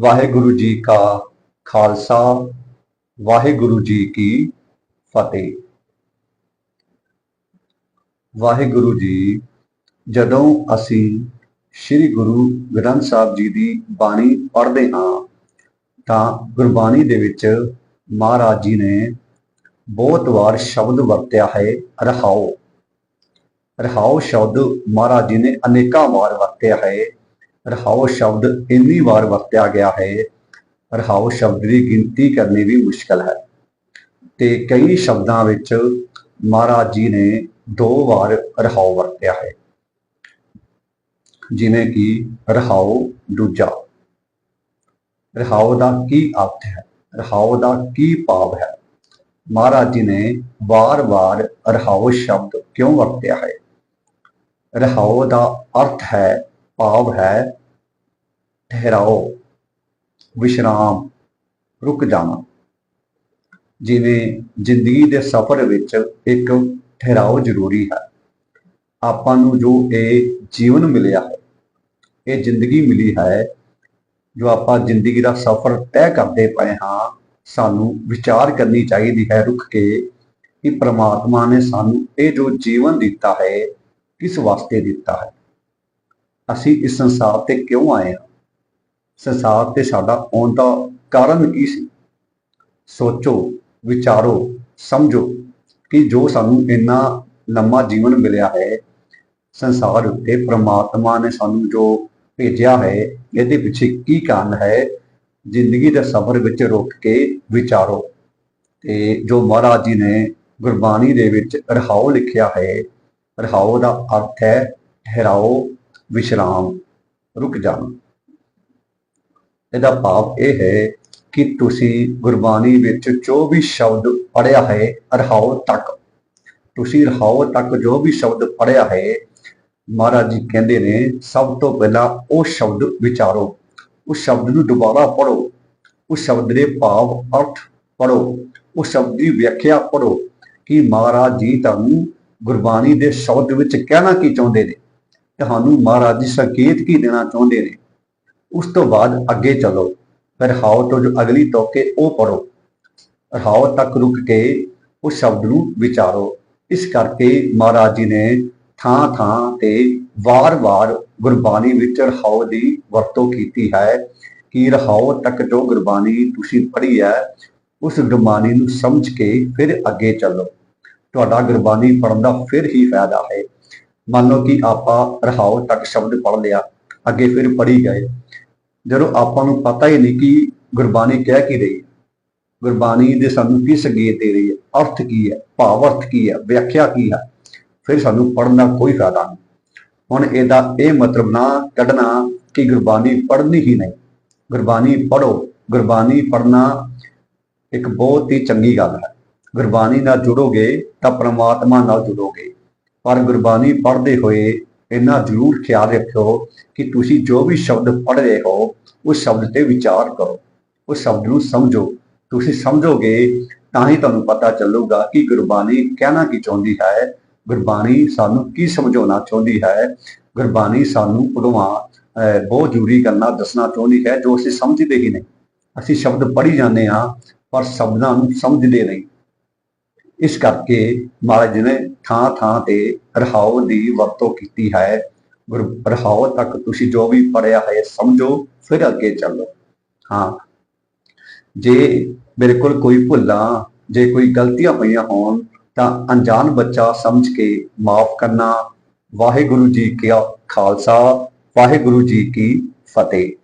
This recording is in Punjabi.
ਵਾਹਿਗੁਰੂ ਜੀ ਕਾ ਖਾਲਸਾ, ਵਾਹਿਗੁਰੂ ਜੀ ਕੀ ਫਤਿਹ। ਵਾਹਿਗੁਰੂ ਜੀ, ਜਦੋਂ ਅਸੀਂ ਸ੍ਰੀ ਗੁਰੂ ਗ੍ਰੰਥ ਸਾਹਿਬ ਜੀ ਦੀ ਬਾਣੀ ਪੜ੍ਹਦੇ ਹਾਂ, ਤਾਂ ਗੁਰਬਾਣੀ ਦੇ ਵਿੱਚ ਮਹਾਰਾਜ ਜੀ ਨੇ ਬਹੁਤ ਵਾਰ ਸ਼ਬਦ ਵਰਤਿਆ ਹੈ, ਰਹਾਓ। ਰਹਾਓ ਸ਼ਬਦ ਮਹਾਰਾਜ ਜੀ ਨੇ ਅਨੇਕਾਂ ਵਾਰ ਵਰਤਿਆ ਹੈ। ਰਹਾਓ ਸ਼ਬਦ ਇੰਨੀ ਵਾਰ ਵਰਤਿਆ ਗਿਆ ਹੈ, ਰਹਾਓ ਸ਼ਬਦ ਦੀ ਗਿਣਤੀ ਕਰਨੀ ਵੀ ਮੁਸ਼ਕਲ ਹੈ। ਤੇ ਕਈ ਸ਼ਬਦਾਂ ਵਿੱਚ ਮਹਾਰਾਜ ਜੀ ਨੇ ਦੋ ਵਾਰ ਰਹਾਓ ਵਰਤਿਆ ਹੈ। ਜਿਵੇਂ ਕਿ ਰਹਾਓ ਦੂਜਾ। ਰਹਾਓ ਦਾ ਕੀ ਅਰਥ ਹੈ? ਰਹਾਓ ਦਾ ਕੀ ਭਾਵ ਹੈ? ਮਹਾਰਾਜ ਜੀ ਨੇ ਵਾਰ-ਵਾਰ ਰਹਾਓ ਸ਼ਬਦ ਕਿਉਂ ਵਰਤਿਆ ਹੈ? ਰਹਾਓ ਦਾ ਅਰਥ ਹੈ ਭਾਵ ਹੈ, ਠਹਿਰਾਓ, ਵਿਸ਼ਰਾਮ, ਰੁਕ ਜਾਣਾ। ਜਿਵੇਂ ਜ਼ਿੰਦਗੀ ਦੇ ਸਫ਼ਰ ਵਿੱਚ ਇੱਕ ਠਹਿਰਾਓ ਜ਼ਰੂਰੀ ਹੈ। ਆਪਾਂ ਨੂੰ ਜੋ ਇਹ ਜੀਵਨ ਮਿਲਿਆ ਹੈ, ਇਹ ਜ਼ਿੰਦਗੀ ਮਿਲੀ ਹੈ, ਜੋ ਆਪਾਂ ਜ਼ਿੰਦਗੀ ਦਾ ਸਫ਼ਰ ਤੈਅ ਕਰਦੇ ਪਏ ਹਾਂ, ਸਾਨੂੰ ਵਿਚਾਰ ਕਰਨੀ ਚਾਹੀਦੀ ਹੈ ਰੁਕ ਕੇ ਕਿ ਪ੍ਰਮਾਤਮਾ ਨੇ ਸਾਨੂੰ ਇਹ ਜੋ ਜੀਵਨ ਦਿੱਤਾ ਹੈ, ਕਿਸ ਵਾਸਤੇ ਦਿੱਤਾ ਹੈ। ਅਸੀਂ ਇਸ ਸੰਸਾਰ ਤੇ ਕਿਉਂ ਆਏ ਹਾਂ? ਸੰਸਾਰ ਤੇ ਸਾਡਾ ਆਉਣ ਦਾ ਕਾਰਨ ਕੀ ਸੀ? ਸੋਚੋ, ਵਿਚਾਰੋ, ਸਮਝੋ ਕਿ ਜੋ ਸਾਨੂੰ ਇੰਨਾ ਲੰਮਾ ਜੀਵਨ ਮਿਲਿਆ ਹੈ, ਸੰਸਾਰ ਉੱਤੇ ਪ੍ਰਮਾਤਮਾ ਨੇ ਸਾਨੂੰ ਜੋ ਭੇਜਿਆ ਹੈ, ਇਹਦੇ ਪਿੱਛੇ ਕੀ ਕਾਰਨ ਹੈ? ਜ਼ਿੰਦਗੀ ਦੇ ਸਫ਼ਰ ਵਿੱਚ ਰੁਕ ਕੇ ਵਿਚਾਰੋ। ਤੇ ਜੋ ਮਹਾਰਾਜ ਜੀ ਨੇ ਗੁਰਬਾਣੀ ਦੇ ਵਿੱਚ ਰਹਾਉ ਲਿਖਿਆ ਹੈ ਰਹਾਉ ਦਾ ਅਰਥ ਹੈ, ਠਹਿਰਾਓ ਵਿਸ਼ਰਾਮ, ਰੁਕ ਜਾਣਾ। ਇਹਦਾ ਭਾਵ ਇਹ ਹੈ ਕਿ ਤੁਸੀਂ ਗੁਰਬਾਣੀ ਵਿੱਚ ਜੋ ਵੀ ਸ਼ਬਦ ਪੜਿਆ ਹੈ ਰਹਾਉ ਤੱਕ। ਤੁਸੀਂ ਰਹਾਉ ਤੱਕ ਜੋ ਵੀ ਸ਼ਬਦ ਪੜਿਆ ਹੈ, ਮਹਾਰਾਜ ਜੀ ਕਹਿੰਦੇ ਨੇ, ਸਭ ਤੋਂ ਪਹਿਲਾਂ ਉਹ ਸ਼ਬਦ ਵਿਚਾਰੋ। ਉਸ ਸ਼ਬਦ ਨੂੰ ਦੁਬਾਰਾ ਪੜੋ ਉਸ ਸ਼ਬਦ ਦੇ ਭਾਵ ਅਰਥ ਪੜੋ ਉਸ ਸ਼ਬਦ ਦੀ ਵਿਆਖਿਆ ਪੜੋ ਕਿ ਮਹਾਰਾਜ ਜੀ ਤੁਹਾਨੂੰ ਗੁਰਬਾਣੀ ਦੇ ਸ਼ਬਦ ਵਿੱਚ ਕਹਿਣਾ ਕੀ ਚਾਹੁੰਦੇ ਨੇ। ਤੁਹਾਨੂੰ ਮਹਾਰਾਜ ਜੀ ਸੰਕੇਤ ਕੀ ਦੇਣਾ ਚਾਹੁੰਦੇ ਨੇ? ਉਸ ਤੋਂ ਬਾਅਦ ਅੱਗੇ ਚਲੋ, ਫਿਰ ਹਾਉ ਤੋਂ ਜੋ ਅਗਲੀ ਤੋਕੇ ਉਹ ਪੜੋ ਹਾਉ ਤੱਕ ਰੁਕ ਕੇ ਉਸ ਸ਼ਬਦ ਨੂੰ ਵਿਚਾਰੋ। ਇਸ ਕਰਕੇ ਮਹਾਰਾਜ ਜੀ ਨੇ ਥਾਂ ਥਾਂ ਤੇ ਵਾਰ-ਵਾਰ ਗੁਰਬਾਣੀ ਵਿੱਚ ਰਹਾਉ ਦੀ ਵਰਤੋਂ ਕੀਤੀ ਹੈ ਕਿ ਰਹਾਉ ਤੱਕ ਜੋ ਗੁਰਬਾਣੀ ਤੁਸੀਂ ਪੜ੍ਹੀ ਹੈ, ਉਸ ਗੁਰਬਾਣੀ ਨੂੰ ਸਮਝ ਕੇ ਫਿਰ ਅੱਗੇ ਚੱਲੋ। ਤੁਹਾਡਾ ਗੁਰਬਾਣੀ ਪੜਨ ਦਾ ਫਿਰ ਹੀ ਫਾਇਦਾ ਹੈ। ਮੰਨ ਲਓ ਕਿ ਆਪਾਂ ਰਹਾਉ ਤੱਕ ਸ਼ਬਦ ਪੜ੍ਹ ਲਿਆ, ਅੱਗੇ ਫਿਰ ਪੜ੍ਹੀ ਗਏ ਜਦੋਂ ਆਪਾਂ ਨੂੰ ਪਤਾ ਹੀ ਨਹੀਂ ਕਿ ਗੁਰਬਾਣੀ ਕਹਿ ਕੀ ਰਹੀ ਹੈ। ਗੁਰਬਾਣੀ ਦੇ ਸਾਨੂੰ ਕੀ ਸੰਗੀਤ ਦੇ ਰਹੀ ਹੈ, ਅਰਥ ਕੀ ਹੈ, ਭਾਵ ਅਰਥ ਕੀ ਹੈ, ਵਿਆਖਿਆ ਕੀ ਹੈ, ਫਿਰ ਸਾਨੂੰ ਪੜਨ ਦਾ ਕੋਈ ਫਾਇਦਾ ਨਹੀਂ। ਹੁਣ ਇਹਦਾ ਇਹ ਮਤਲਬ ਨਾ ਕੱਢਣਾ ਕਿ ਗੁਰਬਾਣੀ ਪੜ੍ਹਨੀ ਹੀ ਨਹੀਂ। ਗੁਰਬਾਣੀ ਪੜੋ ਗੁਰਬਾਣੀ ਪੜਨਾ ਇੱਕ ਬਹੁਤ ਹੀ ਚੰਗੀ ਗੱਲ ਹੈ। ਗੁਰਬਾਣੀ ਨਾਲ ਜੁੜੋਗੇ ਤਾਂ ਪ੍ਰਮਾਤਮਾ ਨਾਲ ਜੁੜੋਗੇ। ਪਰ ਗੁਰਬਾਣੀ ਪੜ੍ਹਦੇ ਹੋਏ ਇਹਨਾਂ ਜ਼ਰੂਰ ਖਿਆਲ ਰੱਖਿਓ ਕਿ ਤੁਸੀਂ ਜੋ ਵੀ ਸ਼ਬਦ ਪੜ੍ਹ ਰਹੇ ਹੋ, ਉਸ ਸ਼ਬਦ ਤੇ ਵਿਚਾਰ ਕਰੋ। ਉਸ ਸ਼ਬਦ ਨੂੰ ਸਮਝੋ। ਤੁਸੀਂ ਸਮਝੋਗੇ ਤਾਂ ਹੀ ਤੁਹਾਨੂੰ ਪਤਾ ਚੱਲੂਗਾ ਕਿ ਗੁਰਬਾਣੀ ਕਹਿਣਾ ਕੀ ਚਾਹੁੰਦੀ ਹੈ, ਗੁਰਬਾਣੀ ਸਾਨੂੰ ਕੀ ਸਮਝਾਉਣਾ ਚਾਹੁੰਦੀ ਹੈ, ਗੁਰਬਾਣੀ ਸਾਨੂੰ ਉਦੋਂ ਬਹੁਤ ਜ਼ਰੂਰੀ ਕਰਨਾ ਦੱਸਣਾ ਚਾਹੁੰਦੀ ਹੈ ਜੋ ਅਸੀਂ ਸਮਝਦੇ ਹੀ ਨਹੀਂ। ਅਸੀਂ ਸ਼ਬਦ ਪੜ੍ਹੀ ਜਾਂਦੇ ਹਾਂ, ਪਰ ਸ਼ਬਦਾਂ ਨੂੰ ਸਮਝਦੇ ਨਹੀਂ। ਇਸ ਕਰਕੇ ਮਹਾਰਾਜ ਜੀ ਨੇ ਥਾਂ ਥਾਂ ਤੇ ਰਹਾਉ ਦੀ ਵਰਤੋਂ ਕੀਤੀ ਹੈ। ਗੁਰ ਰਹਾਉ ਤੱਕ ਤੁਸੀਂ ਜੋ ਵੀ ਪੜਿਆ ਹੈ ਸਮਝੋ, ਫਿਰ ਅੱਗੇ ਚੱਲੋ। ਹਾਂ। ਜੇ ਮੇਰੇ ਕੋਲ ਕੋਈ ਭੁੱਲਾਂ, ਜੇ ਕੋਈ ਗਲਤੀਆਂ ਹੋਈਆਂ ਹੋਣ, ਤਾਂ ਅਣਜਾਣ ਬੱਚਾ ਸਮਝ ਕੇ ਮਾਫ ਕਰਨਾ। ਵਾਹਿਗੁਰੂ ਜੀ ਕੀ ਖਾਲਸਾ, ਵਾਹਿਗੁਰੂ ਜੀ ਕੀ ਫਤਿਹ।